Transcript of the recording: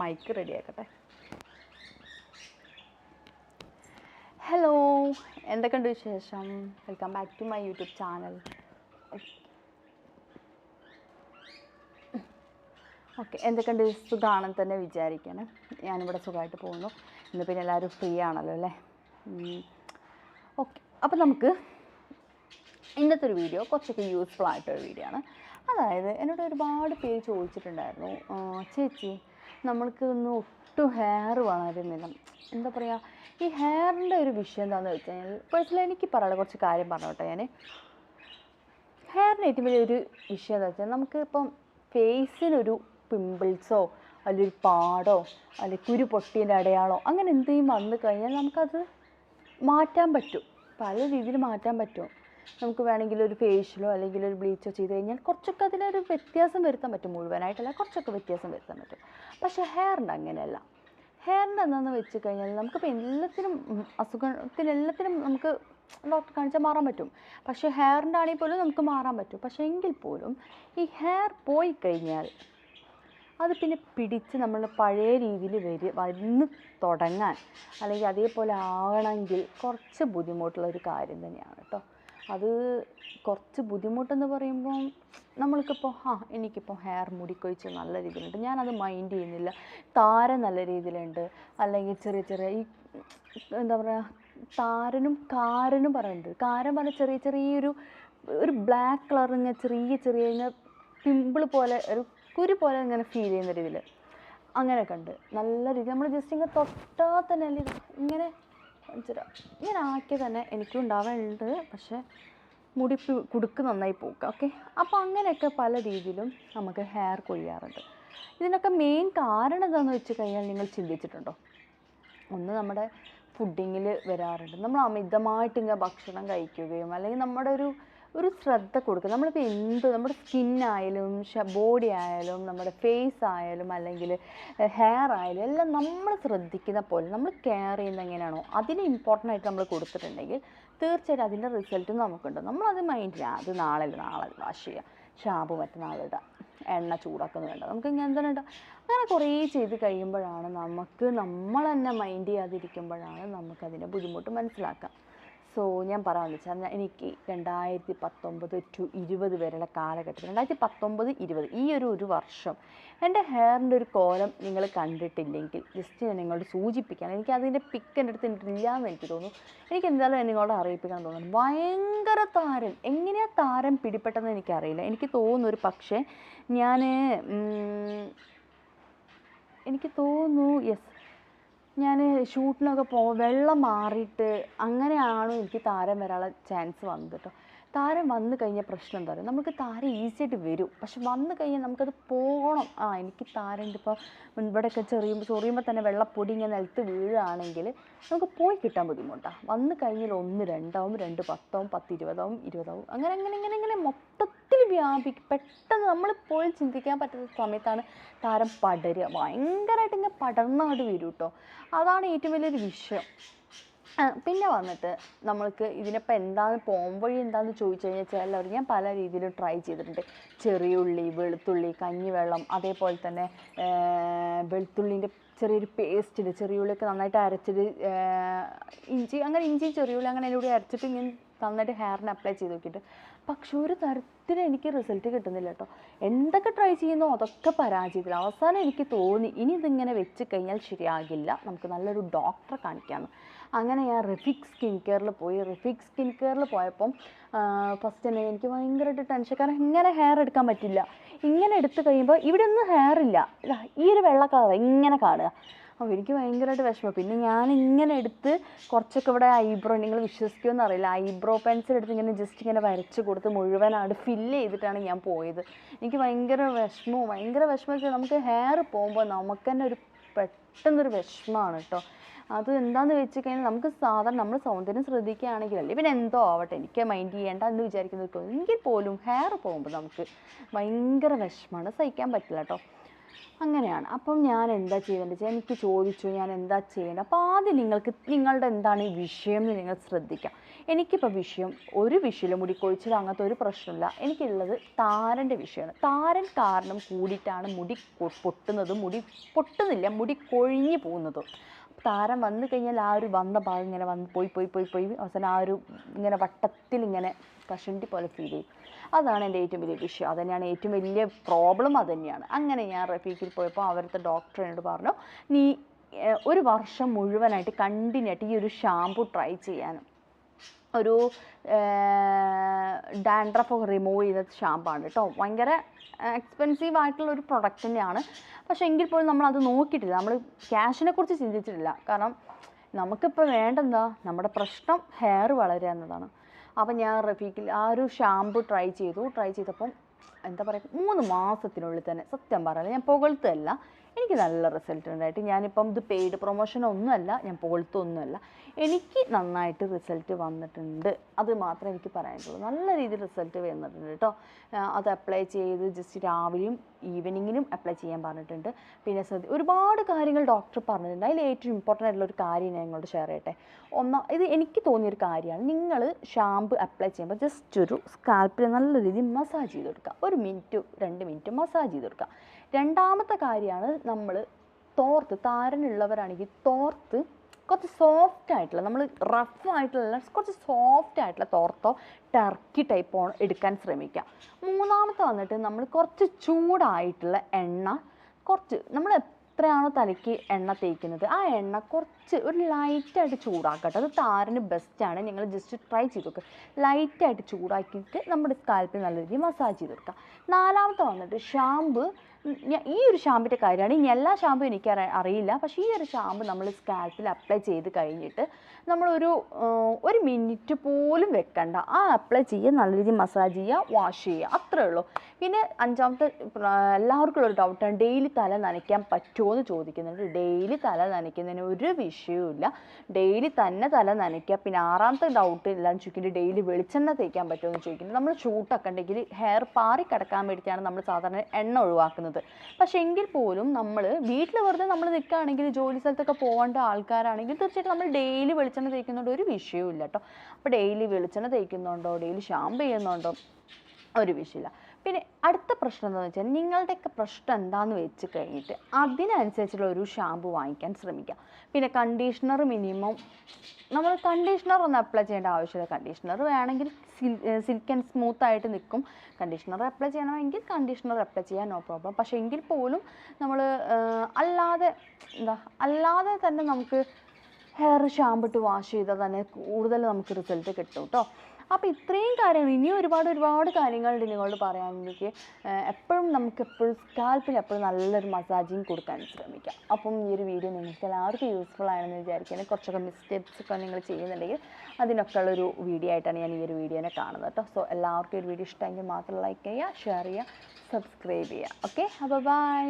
Mic ready ആക്കട്ടെ. Hello എന്തൊക്കെയുണ്ട് വിശേഷം? Welcome back to my YouTube channel okay എന്തൊക്കെയുണ്ട്? സുഖമാണെന്ന് തന്നെ വിചാരിക്കണം. ഞാനിവിടെ സുഖമായിട്ട് പോകുന്നു. ഇന്ന് പിന്നെ എല്ലാവരും ഫ്രീ ആണല്ലോ അല്ലേ? ഓക്കെ അപ്പോൾ നമുക്ക് ഇന്നത്തെ ഒരു വീഡിയോ കുറച്ചൊക്കെ യൂസ്ഫുൾ ആയിട്ടൊരു വീഡിയോ ആണ്. അതായത് എന്നോട് ഒരുപാട് പേര് ചോദിച്ചിട്ടുണ്ടായിരുന്നു. ചേച്ചി നമ്മൾക്ക് ഒന്ന് ഒട്ടും ഹെയർ വളരുന്നില്ല എന്താ പറയുക ഈ ഹെയറിന്റെ ഒരു വിഷയം എന്താണെന്ന് വെച്ച് കഴിഞ്ഞാൽ പേഴ്സണലി എനിക്ക് പറയാനുള്ള കുറച്ച് കാര്യം പറഞ്ഞോട്ടെ ഞാൻ ഹെയറിന് ഏറ്റവും വലിയൊരു വിഷയം എന്താ വെച്ചാൽ നമുക്ക് ഇപ്പം ഫേസിനൊരു പിമ്പിൾസോ അല്ലെങ്കിൽ ഒരു പാടോ അല്ലെങ്കിൽ കുരു പൊട്ടിയതിന്റെ അടയാളോ അങ്ങനെ എന്തെങ്കിലും വന്നു കഴിഞ്ഞാൽ നമുക്കത് മാറ്റാൻ പറ്റും. പല രീതിയിൽ മാറ്റാൻ പറ്റും. നമുക്ക് വേണമെങ്കിൽ ഒരു ഫേഷ്യലോ അല്ലെങ്കിൽ ഒരു ബ്ലീച്ചോ ചെയ്ത് കഴിഞ്ഞാൽ കുറച്ചൊക്കെ അതിനൊരു വ്യത്യാസം വരുത്താൻ പറ്റും മുഴുവനായിട്ടല്ല കുറച്ചൊക്കെ വ്യത്യാസം വരുത്താൻ പറ്റും. പക്ഷേ ഹെയറിന്റെ അങ്ങനെയല്ല. ഹെയറിന്റെ എന്താണെന്ന് വെച്ച് കഴിഞ്ഞാൽ നമുക്കിപ്പോൾ എല്ലാത്തിനും എല്ലാത്തിനും നമുക്ക് ഡോക്ടർ കാണിച്ചാൽ മാറാൻ പറ്റും. പക്ഷേ ഹെയറിന്റെ ആണെങ്കിൽ പോലും നമുക്ക് മാറാൻ പറ്റും. പക്ഷേ എങ്കിൽ പോലും ഈ ഹെയർ പോയി കഴിഞ്ഞാൽ അത് പിന്നെ പിടിച്ച് നമ്മൾ പഴയ രീതിയിൽ വരി വന്ന് തുടങ്ങാൻ അല്ലെങ്കിൽ അതേപോലെ ആവണമെങ്കിൽ കുറച്ച് ബുദ്ധിമുട്ടുള്ള ഒരു കാര്യം തന്നെയാണ് കേട്ടോ. അത് കുറച്ച് ബുദ്ധിമുട്ടെന്ന് പറയുമ്പോൾ നമ്മൾക്കിപ്പോൾ ആ എനിക്കിപ്പോൾ ഹെയർ മുടിക്കൊഴിച്ച് നല്ല രീതിയിലുണ്ട്. ഞാനത് മൈൻഡ് ചെയ്യുന്നില്ല. താര നല്ല രീതിയിലുണ്ട്. അല്ലെങ്കിൽ ചെറിയ ചെറിയ ഈ എന്താ പറയുക താരനും കാരനും പറയുന്നുണ്ട്. കാരൻ പറഞ്ഞ ചെറിയ ചെറിയൊരു ഒരു ബ്ലാക്ക് കളർ ഇങ്ങനെ ചെറിയ ചെറിയ ഇങ്ങനെ പിമ്പിൾ പോലെ ഒരു കുരു പോലെ ഇങ്ങനെ ഫീൽ ചെയ്യുന്ന രീതിയിൽ അങ്ങനെയൊക്കെ ഉണ്ട്. നല്ല രീതി. നമ്മൾ ജസ്റ്റ് ഇങ്ങനെ തൊട്ടാൽ തന്നെ അല്ലെങ്കിൽ ഇങ്ങനെ കാണിച്ചുതരാം. ഇങ്ങനെ ആക്കിയ തന്നെ എനിക്കും ഉണ്ടാവാനുണ്ട്. പക്ഷേ മുടി കുടുക്ക് നന്നായി പോക്കുക ഓക്കെ അപ്പോൾ അങ്ങനെയൊക്കെ പല രീതിയിലും നമുക്ക് ഹെയർ കൊഴിയാറുണ്ട്. ഇതിനൊക്കെ മെയിൻ കാരണം എന്താണെന്ന് വെച്ച് കഴിഞ്ഞാൽ നിങ്ങൾ ചിന്തിച്ചിട്ടുണ്ടോ? ഒന്ന് നമ്മുടെ ഫുഡിങ്ങിൽ വരാറുണ്ട്. നമ്മൾ അമിതമായിട്ട് ഇങ്ങനെ ഭക്ഷണം കഴിക്കുകയും അല്ലെങ്കിൽ നമ്മുടെ ഒരു ഒരു ശ്രദ്ധ കൊടുക്കുക. നമ്മളിപ്പോൾ എന്ത് നമ്മുടെ സ്കിന്നായാലും ബോഡി ആയാലും നമ്മുടെ ഫേസ് ആയാലും അല്ലെങ്കിൽ ഹെയർ ആയാലും എല്ലാം നമ്മൾ ശ്രദ്ധിക്കുന്ന പോലെ നമ്മൾ കെയർ ചെയ്യുന്ന എങ്ങനെയാണോ അതിന് ഇമ്പോർട്ടന്റ് ആയിട്ട് നമ്മൾ കൊടുത്തിട്ടുണ്ടെങ്കിൽ തീർച്ചയായിട്ടും അതിന്റെ റിസൾട്ടും നമുക്കുണ്ട്. നമ്മളത് മൈൻഡ് ചെയ്യുക അത് നാളെ നാളെ വാഷ് ചെയ്യുക ഷാമ്പു മറ്റന്നാളിടാം എണ്ണ ചൂടാക്കുന്നു വേണ്ട. നമുക്ക് ഇങ്ങനെ എന്താണ് ഉണ്ടാവും അങ്ങനെ കുറേ ചെയ്ത് കഴിയുമ്പോഴാണ് നമുക്ക് നമ്മൾ തന്നെ മൈൻഡ് ചെയ്യാതിരിക്കുമ്പോഴാണ് നമുക്കതിന്റെ ബുദ്ധിമുട്ട് മനസ്സിലാക്കുക സോ ഞാൻ പറയാൻ വെച്ചാൽ ഞാൻ- എനിക്ക് രണ്ടായിരത്തി പത്തൊമ്പത് ടു ഇരുപത് വരെയുള്ള കാലഘട്ടത്തിൽ രണ്ടായിരത്തി പത്തൊമ്പത് ഇരുപത് ഈ ഒരു ഒരു വർഷം എന്റെ ഹെയറിന്റെ ഒരു കോലം നിങ്ങൾ കണ്ടിട്ടില്ലെങ്കിൽ ജസ്റ്റ് ഞാൻ നിങ്ങളോട് സൂചിപ്പിക്കാൻ എനിക്ക് അതിന്റെ പിക്ക് എന്റെ അടുത്ത് ഇല്ല എന്ന് എനിക്ക് തോന്നുന്നു. എനിക്ക് എന്തായാലും നിങ്ങളോട് അറിയിപ്പിക്കാൻ തോന്നുന്നു. ഭയങ്കര താരം. എങ്ങനെയാ താരം പിടിപ്പെട്ടെന്ന് എനിക്കറിയില്ല. എനിക്ക് തോന്നുന്നു ഒരു പക്ഷേ ഞാൻ എനിക്ക് തോന്നുന്നു യെസ് ഞാൻ ഷൂട്ടിനൊക്കെ പോ വെള്ളം മാറിയിട്ട് അങ്ങനെയാണ് എനിക്ക് താരം വരാനുള്ള ചാൻസ് വന്നത് കേട്ടോ താരം വന്നു കഴിഞ്ഞാൽ പ്രശ്നം എന്താ പറയുക? നമുക്ക് താരം ഈസി ആയിട്ട് വരും. പക്ഷെ വന്നു കഴിഞ്ഞാൽ നമുക്കത് പോകണം. ആ എനിക്ക് താരമുണ്ട് ഇപ്പോൾ ഇവിടെയൊക്കെ ചെറിയുമ്പോൾ ചൊറിയുമ്പോൾ തന്നെ വെള്ളപ്പൊടി ഇങ്ങനെ നിലത്ത് വീഴുകയാണെങ്കിൽ നമുക്ക് പോയി കിട്ടാൻ ബുദ്ധിമുട്ടാണ് വന്നു കഴിഞ്ഞാൽ ഒന്ന് രണ്ടാവും രണ്ട് പത്താവും പത്ത് ഇരുപതാവും. ഇരുപതാവും അങ്ങനെ അങ്ങനെ ഇങ്ങനെ ഇങ്ങനെ മൊത്തത്തിൽ വ്യാപിക്കും പെട്ടെന്ന് നമ്മൾ പോയി ചിന്തിക്കാൻ പറ്റുന്ന സമയത്താണ് താരം പടരുക. ഭയങ്കരമായിട്ട് ഇങ്ങനെ പടർന്നങ്ങോട്ട് വരും കേട്ടോ. അതാണ് ഏറ്റവും വലിയൊരു വിഷയം. പിന്നെ വന്നിട്ട് നമ്മൾക്ക് ഇതിനിപ്പോൾ എന്താണ് പോംവഴി എന്താണെന്ന് ചോദിച്ചു കഴിഞ്ഞാൽ ചിലർ ഞാൻ പല രീതിയിലും ട്രൈ ചെയ്തിട്ടുണ്ട്. ചെറിയ ഉള്ളി വെളുത്തുള്ളി കഞ്ഞിവെള്ളം അതേപോലെ തന്നെ വെളുത്തുള്ളീന്റെ ചെറിയൊരു ഉണ്ട് ചെറിയുള്ളിയൊക്കെ നന്നായിട്ട് അരച്ചിട്ട് ഇഞ്ചി അങ്ങനെ ഇഞ്ചി ചെറിയുള്ളി അങ്ങനെ അതിലൂടെ അരച്ചിട്ട് ഞാൻ നന്നായിട്ട് ഹെയറിന് അപ്ലൈ ചെയ്ത് നോക്കിയിട്ട്. പക്ഷെ ഒരു തരത്തിലും എനിക്ക് റിസൾട്ട് കിട്ടുന്നില്ല കേട്ടോ. എന്തൊക്കെ ട്രൈ ചെയ്യുന്നോ അതൊക്കെ പരാജയത്തിൽ അവസാനം എനിക്ക് തോന്നി ഇനി ഇതിങ്ങനെ വെച്ച് കഴിഞ്ഞാൽ ശരിയാകില്ല. നമുക്ക് നല്ലൊരു ഡോക്ടറെ കാണിക്കാമെന്ന് അങ്ങനെ ഞാൻ റിഫിക് സ്കിൻ കെയറിൽ പോയി. റിഫിക് സ്കിൻ കെയറിൽ പോയപ്പം ഫസ്റ്റ് തന്നെ എനിക്ക് ഭയങ്കരമായിട്ട് ടെൻഷൻ കാരണം ഇങ്ങനെ ഹെയർ എടുക്കാൻ പറ്റില്ല. ഇങ്ങനെ എടുത്തു കഴിയുമ്പോൾ ഇവിടെ ഒന്നും ഹെയർ ഇല്ല ഈ ഒരു വെള്ള കളർ ഇങ്ങനെ കാണുക. അപ്പോൾ എനിക്ക് ഭയങ്കരമായിട്ട് വിഷമം. പിന്നെ ഞാൻ ഇങ്ങനെ എടുത്ത് കുറച്ചൊക്കെ ഇവിടെ ഐബ്രോ നിങ്ങൾ വിശ്വസിക്കുമെന്ന് അറിയില്ല ഐബ്രോ പെൻസിൽ എടുത്ത് ഇങ്ങനെ ജസ്റ്റ് ഇങ്ങനെ വരച്ച് കൊടുത്ത് മുഴുവനായിട്ട് ഫില്ല് ചെയ്തിട്ടാണ് ഞാൻ പോയത്. എനിക്ക് ഭയങ്കര വിഷമവും ഭയങ്കര വിഷമം നമുക്ക് ഹെയർ പോകുമ്പോൾ നമുക്ക് തന്നെ ഒരു പെട്ടെന്നൊരു വിഷമമാണ് കേട്ടോ. അത് എന്താണെന്ന് വെച്ച് കഴിഞ്ഞാൽ നമുക്ക് സാധാരണ നമ്മൾ സൗന്ദര്യം ശ്രദ്ധിക്കുകയാണെങ്കിലല്ലേ പിന്നെ എന്തോ ആവട്ടെ എനിക്ക് മൈൻഡ് ചെയ്യേണ്ട എന്ന് വിചാരിക്കുന്നത് എങ്കിൽ പോലും ഹെയർ പോകുമ്പോൾ നമുക്ക് ഭയങ്കര വിഷമമാണ് സഹിക്കാൻ പറ്റില്ല കേട്ടോ അങ്ങനെയാണ്. അപ്പം ഞാൻ എന്താ ചെയ്യേണ്ടത്? എനിക്ക് ചോദിച്ചു ഞാൻ എന്താ ചെയ്യേണ്ടത്? അപ്പോൾ ആദ്യം നിങ്ങൾക്ക് നിങ്ങളുടെ എന്താണ് ഈ വിഷയം എന്ന് നിങ്ങൾ ശ്രദ്ധിക്കാം. എനിക്കിപ്പോൾ വിഷയം ഒരു വിഷയം മുടി കൊഴിച്ചിൽ അങ്ങനത്തെ ഒരു പ്രശ്നമില്ല. എനിക്കുള്ളത് താരന്റെ വിഷയമാണ്. താരൻ കാരണം കൂടിയിട്ടാണ് മുടി പൊട്ടുന്നതും മുടി പൊട്ടുന്നില്ല മുടി കൊഴിഞ്ഞു പോകുന്നതും. താരം വന്നു കഴിഞ്ഞാൽ ആ ഒരു വന്ന ഭാഗം ഇങ്ങനെ വന്ന് പോയി പോയി പോയി പോയി. അവസാനം ആ ഒരു ഇങ്ങനെ വട്ടത്തിൽ ഇങ്ങനെ കഷണ്ടി പോലെ ഫീൽ ചെയ്യും അതാണ് എന്റെ ഏറ്റവും വലിയ വിഷയം. അത് തന്നെയാണ് ഏറ്റവും വലിയ പ്രോബ്ലം അത് തന്നെയാണ്. അങ്ങനെ ഞാൻ റഫീഖിൽ പോയപ്പോൾ അവരുടെ ഡോക്ടർ എന്നോട് പറഞ്ഞു നീ ഒരു വർഷം മുഴുവനായിട്ട് കണ്ടിന്യൂ ആയിട്ട് ഈ ഒരു ഷാമ്പു ട്രൈ ചെയ്യാനും. ഒരു ഡാൻഡ്രഫ് റിമൂവ് ചെയ്ത ഷാമ്പാണ് കേട്ടോ. ഭയങ്കര എക്സ്പെൻസീവ് ആയിട്ടുള്ള ഒരു പ്രൊഡക്റ്റ് തന്നെയാണ്. പക്ഷേ എങ്കിൽ പോലും നമ്മൾ അത് നോക്കിയിട്ടില്ല. നമ്മൾ ക്യാഷിനെ കുറിച്ച് ചിന്തിച്ചിട്ടില്ല. കാരണം നമുക്കിപ്പോൾ വേണ്ടെന്താ? നമ്മുടെ പ്രശ്നം ഹെയർ വളരുക എന്നതാണ്. അപ്പം ഞാൻ റഫീഖിൽ ആ ഒരു ഷാമ്പു ട്രൈ ചെയ്തു. ട്രൈ ചെയ്തപ്പം എന്താ പറയുക മൂന്ന് മാസത്തിനുള്ളിൽ തന്നെ സത്യം പറയാം ഞാൻ പുകഴ്ത്തല്ല എനിക്ക് നല്ല റിസൾട്ട് ഉണ്ടായിട്ട്. ഞാനിപ്പം ഇത് പെയ്ഡ് പ്രൊമോഷൻ ഒന്നുമല്ല ഞാൻ പുകഴ്ത്തൊന്നുമല്ല എനിക്ക് നന്നായിട്ട് റിസൾട്ട് വന്നിട്ടുണ്ട്. അത് മാത്രമേ എനിക്ക് പറയാനുള്ളൂ. നല്ല രീതിയിൽ റിസൾട്ട് വന്നിട്ടുണ്ട് കേട്ടോ അത് അപ്ലൈ ചെയ്ത് ജസ്റ്റ് രാവിലെയും ഈവനിങ്ങിനും അപ്ലൈ ചെയ്യാൻ പറഞ്ഞിട്ടുണ്ട്. പിന്നെ ശ്രദ്ധ ഒരുപാട് കാര്യങ്ങൾ ഡോക്ടർ പറഞ്ഞിട്ടുണ്ട്. അതിൽ ഏറ്റവും ഇമ്പോർട്ടന്റ് ആയിട്ടുള്ള ഒരു കാര്യം ഞാൻ നിങ്ങളോട് ഷെയർ ചെയ്യട്ടെ. ഒന്നാ ഇത് എനിക്ക് തോന്നിയൊരു കാര്യമാണ്. നിങ്ങൾ ഷാമ്പ് അപ്ലൈ ചെയ്യുമ്പോൾ ജസ്റ്റ് ഒരു സ്കാൽപ്പിൽ നല്ല രീതിയിൽ മസാജ് ചെയ്ത് കൊടുക്കുക. ഒരു മിനിറ്റ് രണ്ട് മിനിറ്റ് മസാജ് ചെയ്ത് കൊടുക്കുക. രണ്ടാമത്തെ കാര്യമാണ് നമ്മൾ തോർത്ത് താരനുള്ളവരാണെങ്കിൽ തോർത്ത് കുറച്ച് സോഫ്റ്റ് ആയിട്ടുള്ള നമ്മൾ റഫ് ആയിട്ടുള്ള കുറച്ച് സോഫ്റ്റ് ആയിട്ടുള്ള തോർത്തോ ടർക്കി ടൈപ്പോ എടുക്കാൻ ശ്രമിക്കുക മൂന്നാമത്തെ വന്നിട്ട് നമ്മൾ കുറച്ച് ചൂടായിട്ടുള്ള എണ്ണ കുറച്ച് നമ്മൾ എത്രയാണോ തലയ്ക്ക് എണ്ണ തേക്കുന്നത് ആ എണ്ണ കുറച്ച് ഒരു ലൈറ്റായിട്ട് ചൂടാക്കട്ടെ. അത് താരന് ബെസ്റ്റാണ് നിങ്ങൾ ജസ്റ്റ് ട്രൈ ചെയ്ത് നോക്കുക ലൈറ്റായിട്ട് ചൂടാക്കിയിട്ട് നമ്മുടെ സ്കാൽപ്പിൽ നല്ല രീതിയിൽ മസാജ് ചെയ്ത് കൊടുക്കുക നാലാമത്തെ വന്നിട്ട് ഷാമ്പു ഈ ഒരു ഷാമ്പിന്റെ കാര്യമാണ്. ഇനി എല്ലാ ഷാമ്പും എനിക്ക് അറിയില്ല. പക്ഷേ ഈ ഒരു ഷാമ്പു നമ്മൾ സ്കാൽപ്പിൽ അപ്ലൈ ചെയ്ത് കഴിഞ്ഞിട്ട് നമ്മളൊരു ഒരു മിനിറ്റ് പോലും വെക്കണ്ട. ആ അപ്ലൈ ചെയ്യുക നല്ല രീതിയിൽ മസാജ് ചെയ്യുക വാഷ് ചെയ്യുക. അത്രേ ഉള്ളൂ. പിന്നെ അഞ്ചാമത്തെ എല്ലാവർക്കും ഉള്ള ഒരു ഡൗട്ടാണ് ഡെയിലി തല നനയ്ക്കാൻ പറ്റുമോ എന്ന് ചോദിക്കുന്നുണ്ട്. ഡെയിലി തല നനയ്ക്കുന്നതിന് ഒരു വിഷയവുമില്ല ഡെയിലി തന്നെ തല നനയ്ക്കുക. പിന്നെ ആറാമത്തെ ഡൗട്ട് എല്ലാം ചോദിക്കുന്നത് ഡെയിലി വെളിച്ചെണ്ണ തേക്കാൻ പറ്റുമോ എന്ന് ചോദിക്കുന്നത് നമ്മൾ ചൂട്ടൊക്കെ ഉണ്ടെങ്കിൽ ഹെയർ പാറി കിടക്കാൻ വേണ്ടിയിട്ടാണ് നമ്മൾ സാധാരണ എണ്ണ ഒഴിവാക്കുന്നത്. പക്ഷേ എങ്കിൽ പോലും നമ്മൾ വീട്ടിൽ വെറുതെ നമ്മൾ നിൽക്കുകയാണെങ്കിൽ ജോലി സ്ഥലത്തൊക്കെ പോകേണ്ട ആൾക്കാരാണെങ്കിൽ തീർച്ചയായിട്ടും നമ്മൾ ഡെയിലി വെളിച്ചെണ്ണ തേക്കുന്നുണ്ട് ഒരു വിഷയവും ഇല്ല കേട്ടോ അപ്പോൾ ഡെയിലി വെളിച്ചെണ്ണ തേക്കുന്നുണ്ടോ ഡെയിലി ഷാമ്പ് ചെയ്യുന്നുണ്ടോ ഒരു വിഷയമില്ല. പിന്നെ അടുത്ത പ്രശ്നം എന്താണെന്ന് വെച്ചാൽ നിങ്ങളുടെയൊക്കെ പ്രശ്നം എന്താണെന്ന് വെച്ച് കഴിഞ്ഞിട്ട് അതിനനുസരിച്ചുള്ള ഒരു ഷാമ്പു വാങ്ങിക്കാൻ ശ്രമിക്കുക പിന്നെ കണ്ടീഷണർ മിനിമം നമ്മൾ കണ്ടീഷണർ ഒന്നും അപ്ലൈ ചെയ്യേണ്ട ആവശ്യമില്ല. കണ്ടീഷണർ വേണമെങ്കിൽ സിൽക്ക് ആൻഡ് സ്മൂത്ത് ആയിട്ട് നിൽക്കും. കണ്ടീഷണർ അപ്ലൈ ചെയ്യണമെങ്കിൽ കണ്ടീഷണർ അപ്ലൈ ചെയ്യാൻ നോ പ്രോബ്ലം പക്ഷേ എങ്കിൽ പോലും നമ്മൾ അല്ലാതെ എന്താ അല്ലാതെ തന്നെ നമുക്ക് ഹെയർ ഷാമ്പു ഇട്ട് വാഷ് ചെയ്താൽ തന്നെ കൂടുതൽ നമുക്ക് റിസൾട്ട് കിട്ടും കേട്ടോ അപ്പോൾ ഇത്രയും കാര്യങ്ങൾ ഇനിയും ഒരുപാട് ഒരുപാട് കാര്യങ്ങളുണ്ട് നിങ്ങളോട് പറയാൻ എനിക്ക് എപ്പോഴും നമുക്ക് എപ്പോഴും സ്കാൽപ്പിൽ എപ്പോഴും നല്ലൊരു മസാജിങ് കൊടുക്കാൻ ശ്രമിക്കാം. അപ്പം ഈ ഒരു വീഡിയോ നിങ്ങൾക്ക് എല്ലാവർക്കും യൂസ്ഫുൾ ആണെന്ന് വിചാരിക്കുന്നത് കുറച്ചൊക്കെ മിസ്റ്റേക്സ് ഒക്കെ നിങ്ങൾ ചെയ്യുന്നുണ്ടെങ്കിൽ അതിനൊക്കെ ഉള്ളൊരു വീഡിയോ ആയിട്ടാണ് ഞാൻ ഈ ഒരു വീഡിയോനെ കാണുന്നത് കേട്ടോ. സോ എല്ലാവർക്കും ഒരു വീഡിയോ ഇഷ്ടമെങ്കിൽ മാത്രം ലൈക്ക് ചെയ്യുക ഷെയർ ചെയ്യുക സബ്സ്ക്രൈബ് ചെയ്യുക. ഓക്കെ അപ്പോൾ ബൈ